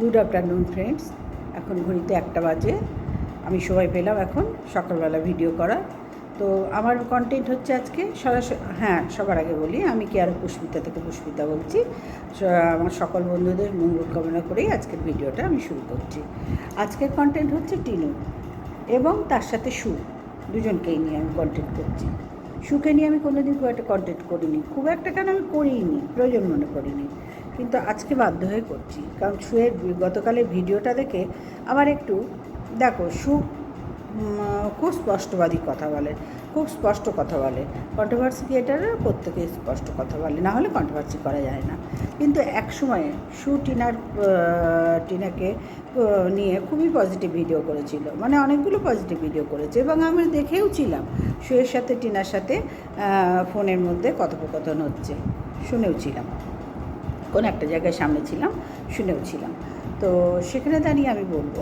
Good afternoon friends এখন ঘড়িতে একটা বাজে। আমি সময় পেলাম এখন সকালবেলা ভিডিও করা। তো আমার কন্টেন্ট হচ্ছে আজকে সরাসরি হ্যাঁ সবার আগে বলি, আমি কি আর পুষ্পিতা থেকে পুষ্পিতা বলছি? আমার সকল বন্ধুদের মঙ্গল কামনা করেই আজকের ভিডিওটা আমি শুরু করছি। আজকের কন্টেন্ট হচ্ছে টিনু এবং তার সাথে সু। দুজনকেই নিয়ে আমি কন্টেন্ট করছি। সুকে নিয়ে আমি কোনোদিন খুব একটা কন্টেন্ট করিনি। খুব একটা কেন আমি করিনি প্রয়োজন মনে করিনি। কিন্তু আজকে বাধ্য হয়ে করছি। কারণ সুয়ের গতকালের ভিডিওটা দেখে আমার একটু, দেখো, সু খুব স্পষ্টবাদী কথা বলে, খুব স্পষ্ট কথা বলে। কন্ট্রোভার্সি ক্রিয়েটাররা প্রত্যেকে স্পষ্ট কথা বলে, না হলে কন্ট্রোভার্সি করা যায় না। কিন্তু এক সময়ে সু টিনার টিনাকে নিয়ে খুবই পজিটিভ ভিডিও করেছিল। মানে অনেকগুলো পজিটিভ ভিডিও করেছে এবং আমি দেখেও ছিলাম সুয়ের সাথে, টিনার সাথে ফোনের মধ্যে কথোপকথন হচ্ছে। শুনেও ছিলাম। কোন একটা জায়গায় সামনে ছিলাম, শুনেও ছিলাম। তো সেখানে দাঁড়িয়ে আমি বলব,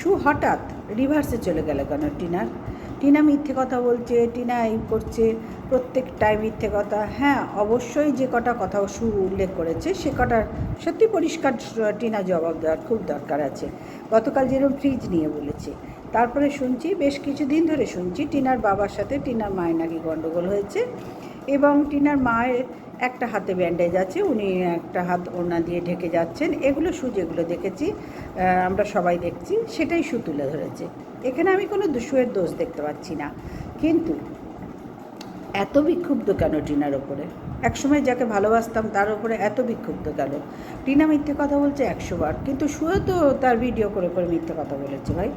সু হঠাৎ রিভার্সে চলে গেল কেন টিনার টিনা মিথ্যে কথা বলছে, টিনা এই করছে, প্রত্যেকটাই মিথ্যে কথা। হ্যাঁ অবশ্যই যে কটা কথা সু উল্লেখ করেছে, সে কটার সত্যি পরিষ্কার টিনা জবাব দেওয়ার খুব দরকার আছে। গতকাল যেরকম ফ্রিজ নিয়ে বলেছে। তারপরে শুনছি, বেশ কিছুদিন ধরে শুনছি, টিনার বাবার সাথে টিনার মায়ের নাকি গণ্ডগোল হয়েছে এবং টিনার মায়ের একটা হাতে ব্যান্ডেজ আছে, উনি একটা হাত ওনা দিয়ে ঢেকে যাচ্ছেন। এগুলো সু যেগুলো দেখেছি আমরা সবাই দেখছি, সেটাই সু তুলে ধরেছে। এখানে আমি কোনো দুশুয়ের দোষ দেখতে পাচ্ছি না। কিন্তু এত বিক্ষুব্ধ কেন টিনার ওপরে? একসময় যাকে ভালোবাসতাম, তার ওপরে এত বিক্ষুব্ধ কেন? টিনা মিথ্যে কথা বলছে একশো বার কিন্তু শুয়ে তো তার ভিডিও করে করে মিথ্যে কথা বলেছে ভাই।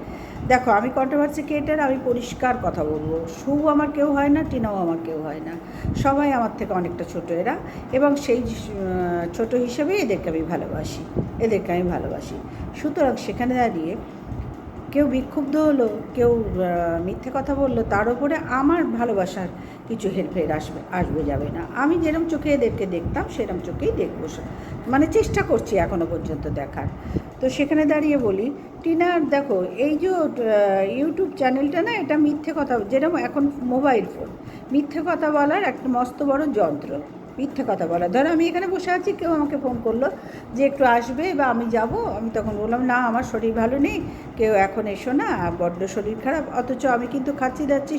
দেখো, আমি কন্ট্রোভার্সি ক্রিয়েটার আমি পরিষ্কার কথা বলব। সু আমার কেউ হয় না, টিনাও আমার কেউ হয় না। সবাই আমার থেকে অনেকটা ছোট এরা, এবং সেই ছোট হিসেবে এদেরকে আমি ভালোবাসি। এদেরকে আমি ভালোবাসি। সুতরাং সেখানে দাঁড়িয়ে কেউ বিক্ষুব্ধ হলো, কেউ মিথ্যে কথা বলল, তার উপরে আমার ভালোবাসার কিছু হেরফের আসবে আসবে যাবে না। আমি যেরকম চোখে এদেরকে দেখতাম সেরকম চোখেই দেখব। মানে চেষ্টা করছি এখনও পর্যন্ত দেখার। তো সেখানে দাঁড়িয়ে বলি টিনার দেখো, এই যে ইউটিউব চ্যানেলটা না, এটা মিথ্যে কথা যেরকম এখন মোবাইল ফোন, মিথ্যে কথা বলার একটা মস্ত বড় যন্ত্র। মিথ্যে কথা বলা। ধরো আমি এখানে বসে আছি, কেউ আমাকে ফোন করল যে একটু আসবে বা আমি যাব। আমি তখন বললাম, না, আমার শরীর ভালো নেই, কেউ এখন এসো না, বড্ড শরীর খারাপ। অথচ আমি কিন্তু খাচ্ছি, দাচ্ছি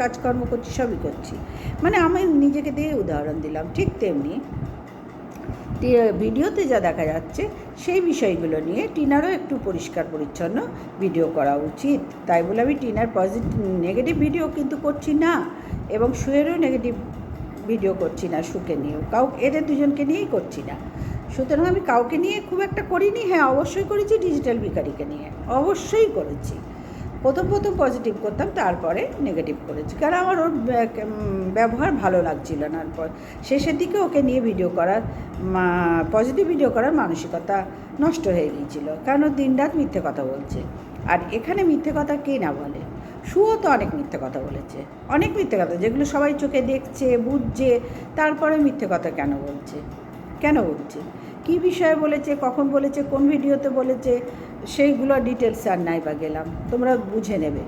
কাজকর্ম করছি, সবই করছি। মানে আমি নিজেকে দিয়ে উদাহরণ দিলাম, ঠিক তেমনি ভিডিওতে যা দেখা যাচ্ছে, সেই বিষয়গুলো নিয়ে টিনারও একটু পরিষ্কার পরিচ্ছন্ন ভিডিও করা উচিত। তাই বলে আমি টিনার পজিটিভ নেগেটিভ ভিডিও কিন্তু করছি না এবং সুয়েরও নেগেটিভ ভিডিও করছি না, সুকে নিয়েও কাউ এদের দুজনকে নিয়েই করছি না। সুতরাং আমি কাউকে নিয়ে খুব একটা করিনি। হ্যাঁ অবশ্যই করেছি ডিজিটাল ভিকারিকে নিয়ে। অবশ্যই করেছি। প্রথম প্রথম পজিটিভ করতাম, তারপরে নেগেটিভ করেছি। কারণ আমার ওর ব্য- ব্যবহার ভালো লাগছিল না। পর শেষের দিকে ওকে নিয়ে ভিডিও করার পজিটিভ ভিডিও করার মানসিকতা নষ্ট হয়ে গিয়েছিল। কারণ ও দিনরাত মিথ্যে কথা বলছে। আর এখানে মিথ্যে কথা কে না বলে? সুও তো অনেক মিথ্যে কথা বলেছে। অনেক মিথ্যে কথা, যেগুলো সবাই চোখে দেখছে, বুঝছে তারপরে মিথ্যে কথা কেন বলছে? কেন বলছে? কী বিষয়ে বলেছে, কখন বলেছে, কোন ভিডিওতে বলেছে, সেইগুলো ডিটেলস আর নাই বা গেলাম। তোমরা বুঝে নেবে।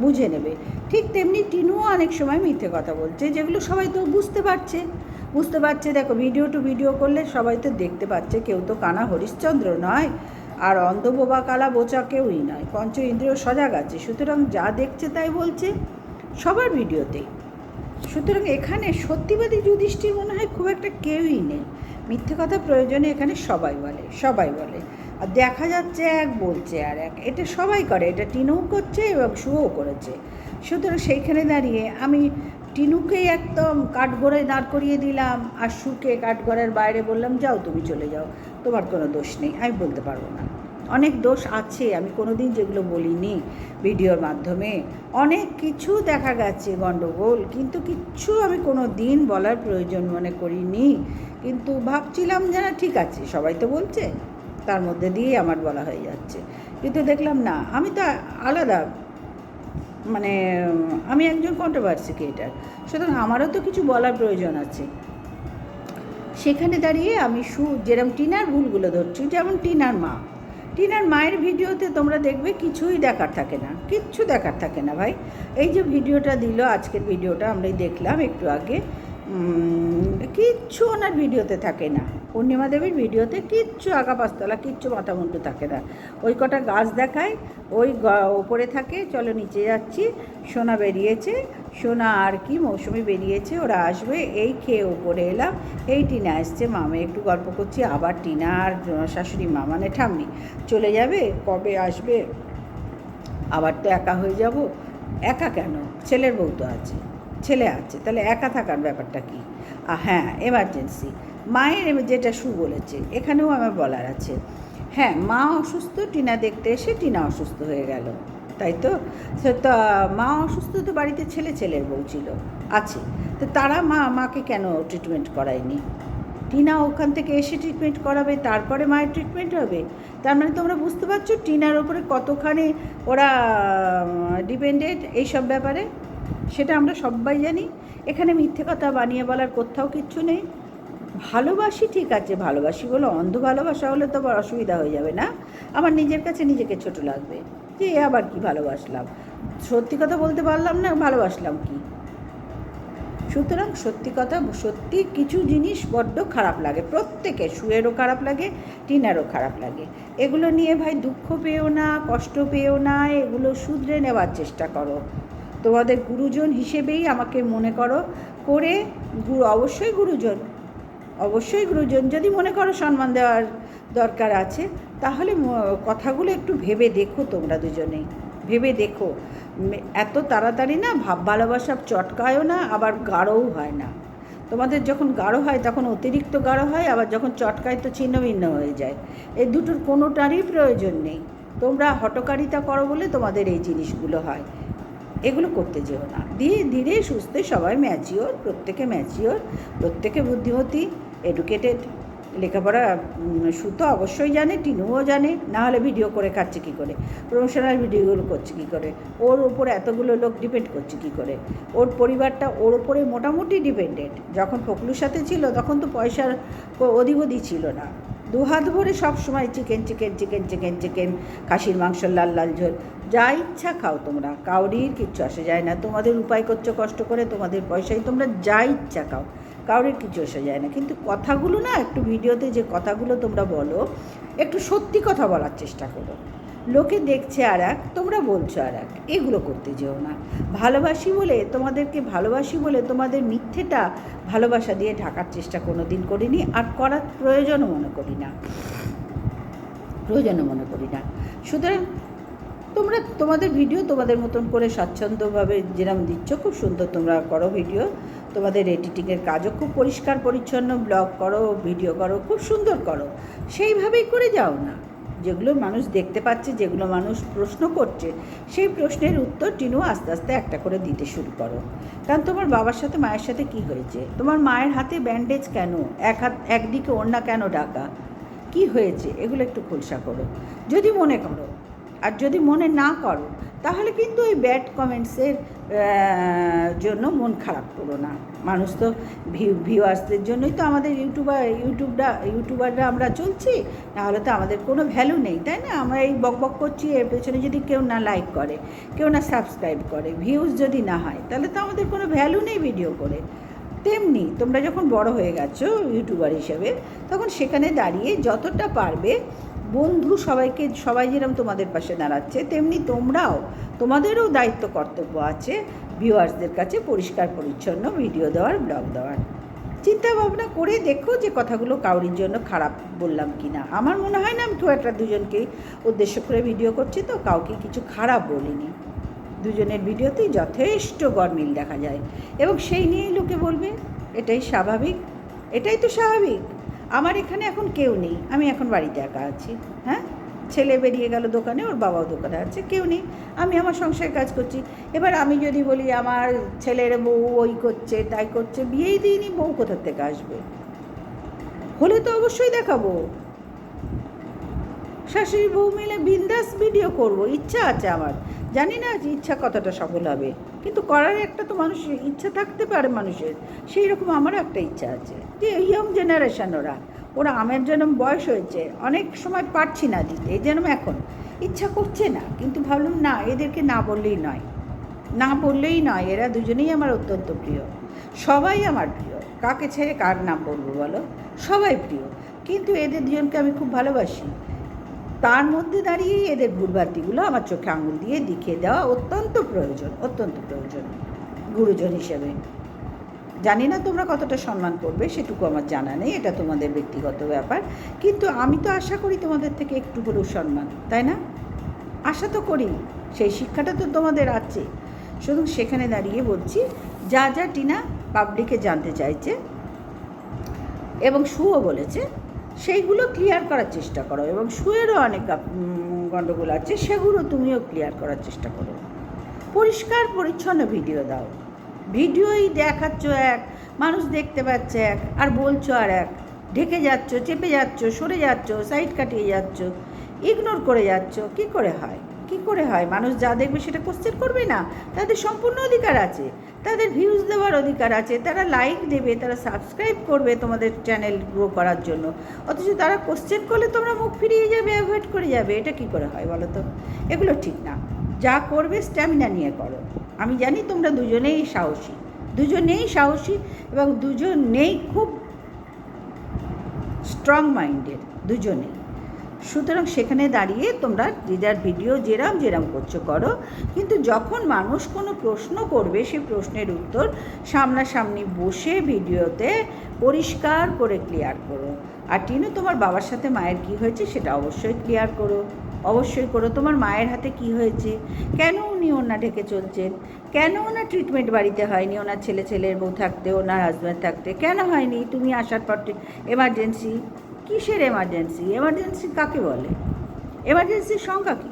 বুঝে নেবে। ঠিক তেমনি টিনুও অনেক সময় মিথ্যে কথা বলছে, যেগুলো সবাই তো বুঝতে পারছে। বুঝতে পারছে, দেখো ভিডিও টু ভিডিও করলে সবাই তো দেখতে পাচ্ছে, কেউ তো কানা হরিশ্চন্দ্র নয়। আর অন্ধ বোবা কালা বোচা কেউই নয়, পঞ্চ ইন্দ্রিয় সজাগ আছে। সুতরাং যা দেখছে তাই বলছে সবার ভিডিওতেই সুতরাং এখানে সত্যিবাদী যুধিষ্ঠির মনে হয় খুব একটা কেউই নেই। মিথ্যে কথা প্রয়োজনে এখানে সবাই বলে সবাই বলে। আর দেখা যাচ্ছে এক বলছে আর এক। এটা সবাই করে, এটা টিনুও করছে এবং শুও করেছে। সুতরাং সেইখানে দাঁড়িয়ে আমি টিনুকেই একদম কাঠগড়ায় দাঁড় করিয়ে দিলাম আর সুকে কাঠগড়ার বাইরে বললাম, যাও তুমি চলে যাও। তোমার কোনো দোষ নেই, আমি বলতে পারব না। অনেক দোষ আছে, আমি কোনো দিন যেগুলো বলিনি ভিডিওর মাধ্যমে। অনেক কিছু দেখা গেছে গণ্ডগোল কিন্তু কিচ্ছু আমি কোনো দিন বলার প্রয়োজন মনে করিনি। কিন্তু ভাবছিলাম যে না, ঠিক আছে, সবাই তো বলছে, তার মধ্যে দিয়েই আমার বলা হয়ে যাচ্ছে। কিন্তু দেখলাম না, আমি তো আলাদা মানে আমি একজন কন্ট্রোভার্সি ক্রিয়েটার সুতরাং আমারও তো কিছু বলার প্রয়োজন আছে। সেখানে দাঁড়িয়ে আমি সু যেরকম টিনার ভুলগুলো ধরছি, যেমন টিনার মা। টিনার মায়ের ভিডিওতে তোমরা দেখবে কিছুই দেখার থাকে না, কিচ্ছু দেখার থাকে না ভাই। এই যে ভিডিওটা দিল, আজকের ভিডিওটা আমরাই দেখলাম একটু আগে কিচ্ছু ওনার ভিডিওতে থাকে না। পূর্ণিমা দেবীর ভিডিওতে কিচ্ছু আগা পাঁচতলা কিচ্ছু মাথা মুন্ডু থাকে না। ওই কটা গাছ দেখায়, ওই ওপরে থাকে, চলো নিচে যাচ্ছি, সোনা বেরিয়েছে সোনা আর কি মৌসুমি বেরিয়েছে, ওরা আসবে, এই খেয়ে ওপরে এলাম, এই টিনা এসছে, মামে একটু গল্প করছি, আবার টিনা আর শাশুড়ি মা মানে ঠাম্মি, চলে যাবে, কবে আসবে? আবার তো একা হয়ে যাব, একা কেন? ছেলের বউ তো আছে, ছেলে আছে, তাহলে একা থাকার ব্যাপারটা কি? হ্যাঁ এমার্জেন্সি মায়ের যেটা সু বলেছে, এখানেও আমার বলার আছে হ্যাঁ মা অসুস্থ, টিনা দেখতে এসে টিনা অসুস্থ হয়ে গেল। তাই তো? সে তো, মা অসুস্থ তো বাড়িতে ছেলে ছেলের বউ ছিল। আছে। তো তারা মা মাকে কেন ট্রিটমেন্ট করায়নি? টিনা ওখান থেকে এসে ট্রিটমেন্ট করাবে, তারপরে মায়ের ট্রিটমেন্ট হবে? তার মানে তোমরা বুঝতে পারছ টিনার ওপরে কতখানি ওরা ডিপেন্ডেড এইসব ব্যাপারে? সেটা আমরা সবাই জানি। এখানে মিথ্যে কথা বানিয়ে বলার কোথাও কিচ্ছু নেই। ভালোবাসি ঠিক আছে, ভালোবাসি বলে, অন্ধ ভালোবাসা হলে তো আবার অসুবিধা হয়ে যাবে না। আমার নিজের কাছে নিজেকে ছোট লাগবে। যে এ আবার কি ভালোবাসলাম? সত্যি কথা বলতে পারলাম না, ভালোবাসলাম কি? সুতরাং সত্যি কথা, সত্যি কিছু জিনিস বড্ড খারাপ লাগে প্রত্যেকের শুয়েরও খারাপ লাগে, টিনারও খারাপ লাগে। এগুলো নিয়ে ভাই দুঃখ পেও না, কষ্ট পেও না, এগুলো শুধরে নেওয়ার চেষ্টা করো। তোমাদের গুরুজন হিসেবেই আমাকে মনে করো, করে গুরু, অবশ্যই গুরুজন অবশ্যই গুরুজন, যদি মনে করো সম্মান দেওয়ার দরকার আছে, তাহলে কথাগুলো একটু ভেবে দেখো তোমরা দুজনেই। ভেবে দেখো। এত তাড়াতাড়ি না ভাব, ভালোবাসা চটকায়ও না, আবার গাঢ়ও হয় না। তোমাদের যখন গাঢ় হয়, তখন অতিরিক্ত গাঢ় হয়, আবার যখন চটকায় তো ছিন্ন ভিন্ন হয়ে যায়। এই দুটোর কোনোটারই প্রয়োজন নেই। তোমরা হটকারিতা করো বলে তোমাদের এই জিনিসগুলো হয়। এগুলো করতে যেও না। ধীরে ধীরে সুস্থে সবাই ম্যাচিওর, প্রত্যেকে ম্যাচিওর, প্রত্যেকে বুদ্ধিমতী, এডুকেটেড। লেখাপড়া সুতো অবশ্যই জানে, টিনুও জানে, না হলে ভিডিও করে খাচ্ছে কী করে? প্রমোশনাল ভিডিওগুলো করছে কী করে? ওর উপর এতগুলো লোক ডিপেন্ড করছে কী করে? ওর পরিবারটা ওর উপরে মোটামুটি ডিপেন্ডেন্ট যখন ফকলুর সাথে ছিল, তখন তো পয়সার অধিপতি ছিল না। দু হাত ভরে সবসময় chicken chicken chicken chicken chicken খাসির মাংস, লাল লাল ঝোল। যা ইচ্ছা খাও তোমরা। কাউরির কিচ্ছু আসে যায় না। তোমাদের উপায় করছ কষ্ট করে, তোমাদের পয়সায় তোমরা যা ইচ্ছা খাও। কাউরির কিছু এসে যায় না। কিন্তু কথাগুলো না, একটু ভিডিওতে যে কথাগুলো তোমরা বলো, একটু সত্যি কথা বলার চেষ্টা করো। লোকে দেখছে আর এক তোমরা বলছো আর এক এগুলো করতে যেও না। ভালোবাসি বলে, তোমাদেরকে ভালোবাসি বলে, তোমাদের মিথ্যেটা ভালোবাসা দিয়ে ঢাকার চেষ্টা কোনো দিন করিনি, আর করার প্রয়োজনও মনে করি না। প্রয়োজনও মনে করি না। সুতরাং তোমরা, তোমাদের ভিডিও তোমাদের মতন করে স্বাচ্ছন্দ্যভাবে যেরকম দিচ্ছ, খুব সুন্দর তোমরা করো ভিডিও। তোমাদের এডিটিংয়ের কাজও খুব পরিষ্কার, পরিচ্ছন্ন ব্লগ করো ভিডিও করো, খুব সুন্দর করো। সেইভাবেই করে যাও না। যেগুলো মানুষ দেখতে পাচ্ছে, যেগুলো মানুষ প্রশ্ন করছে, সেই প্রশ্নের উত্তর টিনু আস্তে আস্তে একটা করে দিতে শুরু করো। কারণ তোমার বাবার সাথে, মায়ের সাথে কি হয়েছে? তোমার মায়ের হাতে ব্যান্ডেজ কেন? এক হাত, একদিকে ওড়না কেন ডাকা কি হয়েছে? এগুলো একটু খোলসা করো। যদি মনে করো, আর যদি মনে না করো তাহলে কিন্তু ওই ব্যাড কমেন্টসের জন্য মন খারাপ করো না। মানুষ তো ভিউ ভিউয়ার্সদের জন্যই তো আমাদের ইউটিউবার ইউটিউবরা ইউটিউবাররা আমরা চলছি, নাহলে তো আমাদের কোনো ভ্যালু নেই, তাই না? আমরা এই বক বক করছি, এর পেছনে যদি কেউ না লাইক করে, কেউ না সাবস্ক্রাইব করে ভিউজ যদি না হয়, তাহলে তো আমাদের কোনো ভ্যালু নেই ভিডিও করে। তেমনি তোমরা যখন বড় হয়ে গেছো ইউটিউবার হিসেবে, তখন সেখানে দাঁড়িয়ে যতটা পারবে বন্ধু সবাইকে, সবাই যেরকম তোমাদের পাশে দাঁড়াচ্ছে, তেমনি তোমরাও তোমাদেরও দায়িত্ব, কর্তব্য আছে ভিউয়ার্সদের কাছে পরিষ্কার, পরিচ্ছন্ন ভিডিও দেওয়ার, ব্লগ দেওয়ার। চিন্তা ভাবনা করে দেখো যে কথাগুলো কাউরির জন্য খারাপ বললাম কি না আমার মনে হয় না আমি খুব একটা দুজনকেই উদ্দেশ্য করে ভিডিও করছি, তো কাউকে কিছু খারাপ বলিনি। দুজনের ভিডিওতেই যথেষ্ট গরমিল দেখা যায়। এবং সেই নিয়েই লোকে বলবে, এটাই স্বাভাবিক, এটাই তো স্বাভাবিক। আমার এখানে এখন কেউ নেই। আমি এখন বাড়িতে একা আছি হ্যাঁ? ছেলে বেরিয়ে গেল দোকানে, ওর বাবাও দোকানে আছে, কেউ নেই। আমি আমার সংসারে কাজ করছি। এবার আমি যদি বলি আমার ছেলের বউ ওই করছে, তাই করছে, বিয়েই দিইনি, বউ কোথার থেকে আসবে? হলে তো অবশ্যই দেখাবো। শাশুড়ি বউ মিলে বিন্দাস ভিডিও করব, ইচ্ছা আছে আমার। জানি না ইচ্ছা কতটা সফল হবে, কিন্তু করার একটা তো মানুষের ইচ্ছা থাকতে পারে মানুষের, সেই রকম আমারও একটা ইচ্ছা আছে। যে ইয়ং জেনারেশন ওরা ওরা আমের জন্য বয়স হয়েছে, অনেক সময় পারছি না দিতে, এই যেন এখন। ইচ্ছা করছে না, কিন্তু ভাবলাম না, এদেরকে না বললেই নয়। না বললেই নয়, এরা দুজনেই আমার অত্যন্ত প্রিয়। সবাই আমার প্রিয়, কাকে ছেড়ে কার নাম বলব বলো? সবাই প্রিয়, কিন্তু এদের দুজনকে আমি খুব ভালোবাসি। তার মধ্যে দাঁড়িয়েই এদের ভুলভ্রান্তিগুলো আমার চোখে আঙুল দিয়ে দেখিয়ে দেওয়া অত্যন্ত প্রয়োজন অত্যন্ত প্রয়োজন, গুরুজন হিসেবে। জানি না তোমরা কতটা সম্মান করবে, সেটুকু আমার জানা নেই, এটা তোমাদের ব্যক্তিগত ব্যাপার। কিন্তু আমি তো আশা করি তোমাদের থেকে একটু হলেও সম্মান, তাই না? আশা তো করি, সেই শিক্ষাটা তো তোমাদের আছে। শুধু সেখানে দাঁড়িয়ে বলছি, যা যা টিনা পাবলিকে জানতে চাইছে এবং সুও বলেছে সেইগুলো ক্লিয়ার করার চেষ্টা করো এবং শুয়েরও অনেক গণ্ডগোল আছে, সেগুলো তুমিও ক্লিয়ার করার চেষ্টা করো। পরিষ্কার, পরিচ্ছন্ন ভিডিও দাও। ভিডিওই দেখাচ্ছ এক, মানুষ দেখতে পাচ্ছে এক, আর বলছো আর এক। ঢেকে যাচ্ছ, চেপে যাচ্ছ, সরে যাচ্ছ সাইড কাটিয়ে যাচ্ছ ইগনোর করে যাচ্ছ, কি করে হয়? কি করে হয়? মানুষ যা দেখবে সেটা কোশ্চেন করবে না। তাদের সম্পূর্ণ অধিকার আছে। তাদের ভিউজ দেওয়ার অধিকার আছে। তারা লাইক দেবে, তারা সাবস্ক্রাইব করবে তোমাদের চ্যানেল গ্রো করার জন্য। অথচ তারা কোশ্চেন করলে তোমরা মুখ ফিরিয়ে যাবে অ্যাভয়েড করে যাবে। এটা কি করে হয় বলো তো? এগুলো ঠিক না। যা করবে স্ট্যামিনা নিয়ে করো। আমি জানি তোমরা দুজনেই সাহসী। দুজনেই সাহসী এবং দুজনেই খুব স্ট্রং মাইন্ডের দুজনেই। সুতরাং সেখানে দাঁড়িয়ে তোমরা যে যার ভিডিও যেরাম যেরাম করছ করো। কিন্তু যখন মানুষ কোনো প্রশ্ন করবে সেই প্রশ্নের উত্তর সামনাসামনি বসে ভিডিওতে পরিষ্কার করে ক্লিয়ার করো। আর টিনু, তোমার বাবার সাথে মায়ের কি হয়েছে সেটা অবশ্যই ক্লিয়ার করো। অবশ্যই করো। তোমার মায়ের হাতে কি হয়েছে? কেন উনি ওনা ঢেকে চলছেন? কেন ওনার ট্রিটমেন্ট বাড়িতে হয়নি? ওনার ছেলে ছেলের বউ থাকতে, ওনার হাজব্যান্ড থাকতে, কেন হয়নি? তুমি আসার পর এমার্জেন্সি কিসের এমার্জেন্সি এমার্জেন্সি কাকে বলে? এমার্জেন্সির সংখ্যা কী?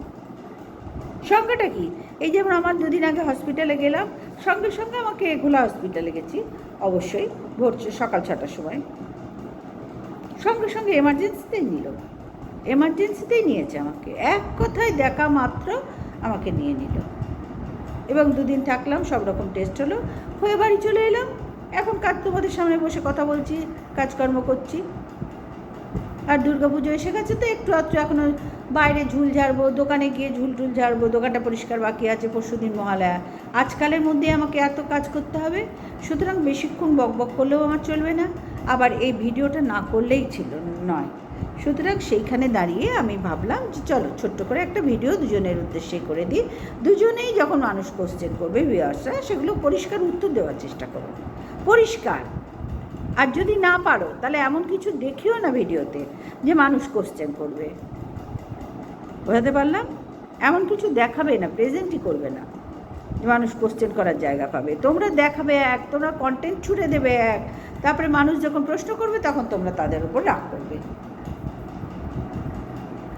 সংখ্যাটা কী? এই যেমন আমার দুদিন আগে হসপিটালে গেলাম, সঙ্গে সঙ্গে আমাকে এগুলা হসপিটালে গেছি, অবশ্যই ভোর সকাল ছটার সময়। সঙ্গে সঙ্গে এমার্জেন্সিতেই নিল। এমার্জেন্সিতেই নিয়েছে আমাকে। এক কথায় দেখা মাত্র আমাকে নিয়ে নিল। এবং দুদিন থাকলাম, সব রকম টেস্ট হলো। হয়ে বাড়ি চলে এলাম। এখন কাজ তোমাদের সামনে বসে কথা বলছি, কাজকর্ম করছি। আর দুর্গা পুজো এসে গেছে তো একটু আধটু এখনও বাইরে ঝুল ঝাড়বো, দোকানে গিয়ে ঝুল টুল ঝাড়বো, দোকানটা পরিষ্কার বাকি আছে পরশু দিন মহালয়া। আজকালের মধ্যে আমাকে এত কাজ করতে হবে, সুতরাং বেশিক্ষণ বক বক করলেও আমার চলবে না, আবার এই ভিডিওটা না করলেই ছিল নয়। সুতরাং সেইখানে দাঁড়িয়ে আমি ভাবলাম যে চলো ছোট্ট করে একটা ভিডিও দুজনের উদ্দেশ্যে করে দিই। দুজনেই যখন মানুষ কোশ্চেন করবে ভিউয়ার্সরা সেগুলো পরিষ্কার উত্তর দেওয়ার চেষ্টা করো। পরিষ্কার। আর যদি না পারো, তাহলে এমন কিছু দেখিও না ভিডিওতে যে মানুষ কোশ্চেন করবে। বোঝাতে পারলাম? এমন কিছু দেখাবে না প্রেজেন্টই করবে না যে মানুষ কোশ্চেন করার জায়গা পাবে। তোমরা দেখাবে এক, তোমরা কন্টেন্ট ছুড়ে দেবে এক, তারপরে মানুষ যখন প্রশ্ন করবে, তখন তোমরা তাদের উপর রাগ করবে।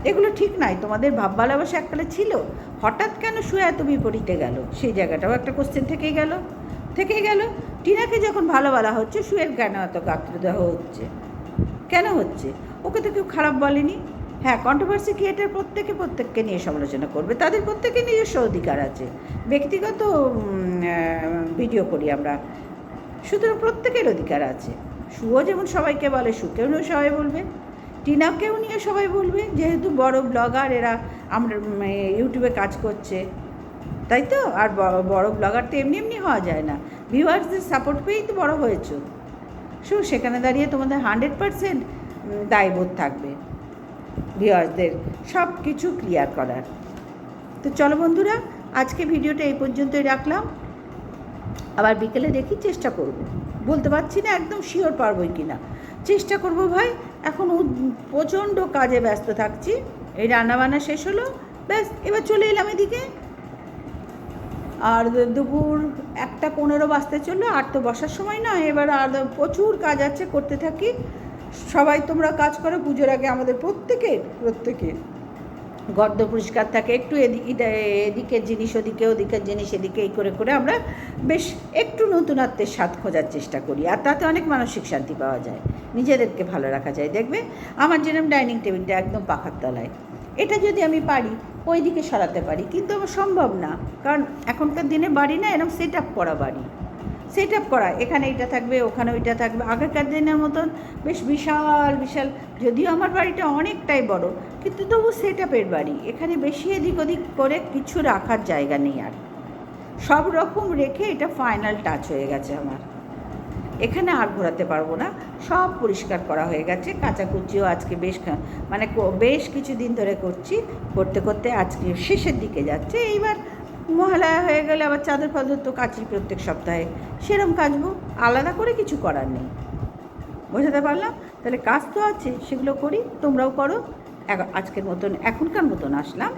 এগুলো ঠিক নাই, তোমাদের ভাব ভালোবাসা এককালে ছিল। হঠাৎ কেন শুয়ে এত বিপরীতে গেল? সেই জায়গাটাও একটা কোশ্চেন থেকেই গেল। থেকেই গেল। টিনাকে যখন ভালো বলা হচ্ছে শুয়ের কেন এত গাত্রদাহ হচ্ছে? কেন হচ্ছে? ওকে তো কেউ খারাপ বলেনি। হ্যাঁ কন্ট্রোভার্সি ক্রিয়েটার প্রত্যেকে প্রত্যেককে নিয়ে সমালোচনা করবে। তাদের প্রত্যেকে নিজস্ব অধিকার আছে। ব্যক্তিগত ভিডিও করি আমরা। সুতরাং প্রত্যেকের অধিকার আছে। শুও যেমন সবাইকে বলে, সুকেও নিয়ে সবাই বলবে। টিনাকেও নিয়ে সবাই বলবে। যেহেতু বড় ব্লগার এরা আমরা ইউটিউবে কাজ করছে। তাই তো? আর বড় ব্লগার তো এমনি এমনি হওয়া যায় না। ভিউয়ার্সদের সাপোর্ট পেয়েই তো বড় হয়েছ। সো সেখানে দাঁড়িয়ে তোমাদের হান্ড্রেড পারসেন্ট দায়বোধ থাকবে ভিউয়ার্সদের সব কিছু ক্লিয়ার করার। তো চলো বন্ধুরা, আজকে ভিডিওটা এই পর্যন্তই রাখলাম। আবার বিকেলে দেখি চেষ্টা করব। বলতে পারছি না একদম শিওর পারবোই কি না চেষ্টা করব ভাই, এখন প্রচণ্ড কাজে ব্যস্ত থাকছি। এই রান্নাবান্না শেষ হলো, ব্যাস, এবার চলে এলাম এদিকে। আর দুপুর একটা পনেরো বাজতে চলল, আর তো বসার সময় নয়। এবার আর প্রচুর কাজ আছে, করতে থাকি। সবাই তোমরা কাজ করো, পুজোর আগে আমাদের প্রত্যেকের প্রত্যেকের গর্দ পরিষ্কার থাকে। একটু এদিকে এদিকের জিনিস ওদিকে, ওদিকের জিনিস এদিকে, এই করে করে আমরা বেশ একটু নতুনত্বের স্বাদ খোঁজার চেষ্টা করি। আর তাতে অনেক মানসিক শান্তি পাওয়া যায়। নিজেদেরকে ভালো রাখা যায়। দেখবে আমার যেরকম ডাইনিং টেবিলটা একদম পাখার তলায়। এটা যদি আমি পারি ওই দিকে সরাতে পারি। কিন্তু আমার সম্ভব না। কারণ এখনকার দিনে বাড়ি না, এরকম সেট আপ করা বাড়ি। সেট আপ করা, এখানে এটা থাকবে, ওখানে ওইটা থাকবে। আগেকার দিনের মতন বেশ বিশাল বিশাল, যদিও আমার বাড়িটা অনেকটাই বড়, কিন্তু তবু সেট আপের বাড়ি। এখানে বেশি এদিক ওদিক করে কিছু রাখার জায়গা নেই আর। সব রকম রেখে এটা ফাইনাল টাচ হয়ে গেছে আমার। এখানে আর ঘোরাতে পারব না। সব পরিষ্কার করা হয়ে গেছে। কাচাকুচিও আজকে বেশ মানে বেশ কিছুদিন ধরে করছি। করতে করতে আজকে শেষের দিকে যাচ্ছে। এইবার মহালয়া হয়ে গেলে আবার চাদর ফাদর তো কাচি প্রত্যেক সপ্তাহে। সেরম কাচবো। আলাদা করে কিছু করার নেই। বোঝাতে পারলাম? তাহলে কাজ তো আছে, সেগুলো করি, তোমরাও করো। আজকের মতন, এখনকার মতন আসলাম।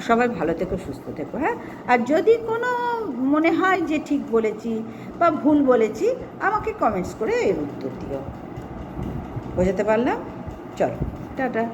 সবাই ভালো থেকো, সুস্থ থেকো হ্যাঁ? আর যদি কোনো মনে হয় যে ঠিক বলেছি বা ভুল বলেছি, আমাকে কমেন্টস করে এর উত্তর দিও। বোঝাতে পারলাম? চলো, টাটা।